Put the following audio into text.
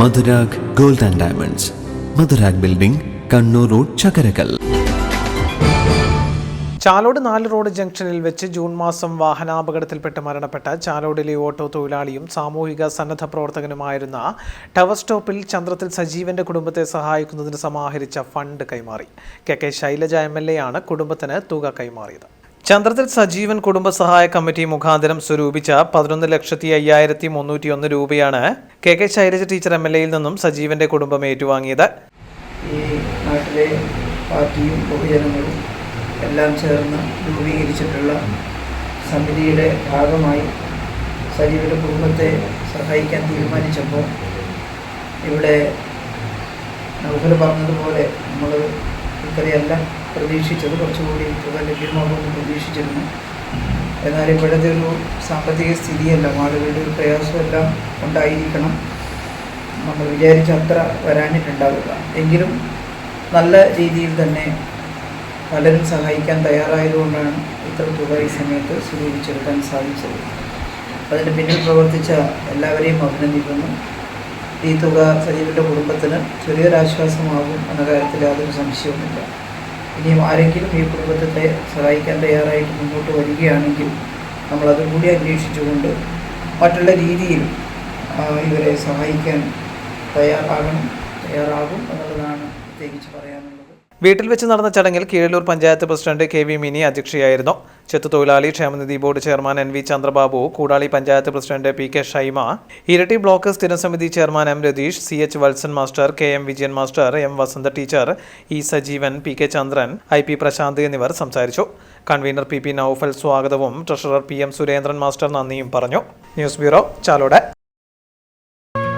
Madhurag gold and diamonds. Madhurag building Kannur road Chakkarakkal. Chalode നാല് road ജംഗ്ഷനിൽ വെച്ച് June മാസം വാഹനാപകടത്തിൽപ്പെട്ട് മരണപ്പെട്ട ചാലോടിലെ ഓട്ടോ തൊഴിലാളിയും സാമൂഹിക സന്നദ്ധ പ്രവർത്തകനുമായിരുന്ന ടവർ സ്റ്റോപ്പിൽ ചന്ദ്രത്തിൽ സജീവന്റെ കുടുംബത്തെ സഹായിക്കുന്നതിന് സമാഹരിച്ച ഫണ്ട് കൈമാറി. K K Shailaja M L A ആണ് കുടുംബത്തിന് തുക കൈമാറിയത്. ചന്ദ്രത്തിൽ സജീവൻ കുടുംബസഹായ കമ്മിറ്റി മുഖാന്തരം സ്വരൂപിച്ച പതിനൊന്ന് ലക്ഷത്തി അയ്യായിരത്തി മുന്നൂറ്റി ഒന്ന് രൂപയാണ് K K Shailaja teacher M L എയിൽ നിന്നും സജീവന്റെ കുടുംബം ഏറ്റുവാങ്ങിയത്. ഈ നാട്ടിലെ പാർട്ടിയും പൊതുജനങ്ങളും എല്ലാം ചേർന്ന് രൂപീകരിച്ചിട്ടുള്ള സമിതിയുടെ ഭാഗമായി സജീവന്റെ കുടുംബത്തെ സഹായിക്കാൻ തീരുമാനിച്ചപ്പോൾ ഇവിടെ നൗഫൽ പറഞ്ഞതുപോലെ നമ്മൾ ഇത്രയല്ല പ്രതീക്ഷിച്ചത് കുറച്ചുകൂടി തുക ലഭ്യമാകുമെന്ന് പ്രതീക്ഷിച്ചിരുന്നു. എന്നാൽ ഇപ്പോഴത്തെ ഒരു സാമ്പത്തിക സ്ഥിതിയല്ല. ആളുകളുടെ ഒരു പ്രയാസമെല്ലാം ഉണ്ടായിരിക്കണം. നമ്മൾ വിചാരിച്ച അത്ര വരാനിട്ടുണ്ടാവില്ല. എങ്കിലും നല്ല രീതിയിൽ തന്നെ പലരും സഹായിക്കാൻ തയ്യാറായതുകൊണ്ടാണ് ഇത്ര തുക ഈ സമയത്ത് സ്വരൂപിച്ചെടുക്കാൻ സാധിച്ചത്. അതിന് പിന്നിൽ പ്രവർത്തിച്ച എല്ലാവരെയും അഭിനന്ദിക്കുന്നു. ഈ തുക സജീവിന്റെ കുടുംബത്തിന് ചെറിയൊരാശ്വാസമാകും എന്ന കാര്യത്തിൽ യാതൊരു സംശയവുമില്ല. ഇനിയും ആരെങ്കിലും ഈ കുടുംബത്തെ സഹായിക്കാൻ തയ്യാറായിട്ട് മുന്നോട്ട് വരികയാണെങ്കിൽ നമ്മളതും കൂടി അന്വേഷിച്ചുകൊണ്ട് മറ്റുള്ള രീതിയിൽ ഇവരെ സഹായിക്കാൻ തയ്യാറാകണം തയ്യാറാകും എന്നുള്ളതാണ് പ്രത്യേകിച്ച് പറയാനുള്ളത്. വീട്ടിൽ വെച്ച് നടന്ന ചടങ്ങിൽ Keezhallur panchayat president K V Mini അധ്യക്ഷയായിരുന്നു. ചെത്തുതൊഴിലാളി ക്ഷേമനിധി board chairman N V Chandrababu Koodali panchayat president P K Shaima Iritty block സ്ഥിരം സമിതി chairman M Ratheesh C H Valsan master K M Vijayan master M Vasantha teacher E Sajeevan P K Chandran I P Prasanth എന്നിവർ സംസാരിച്ചു. Convener P P Noufal സ്വാഗതവും treasurer P M Surendran master നന്ദിയും പറഞ്ഞു. News bureau Chalode.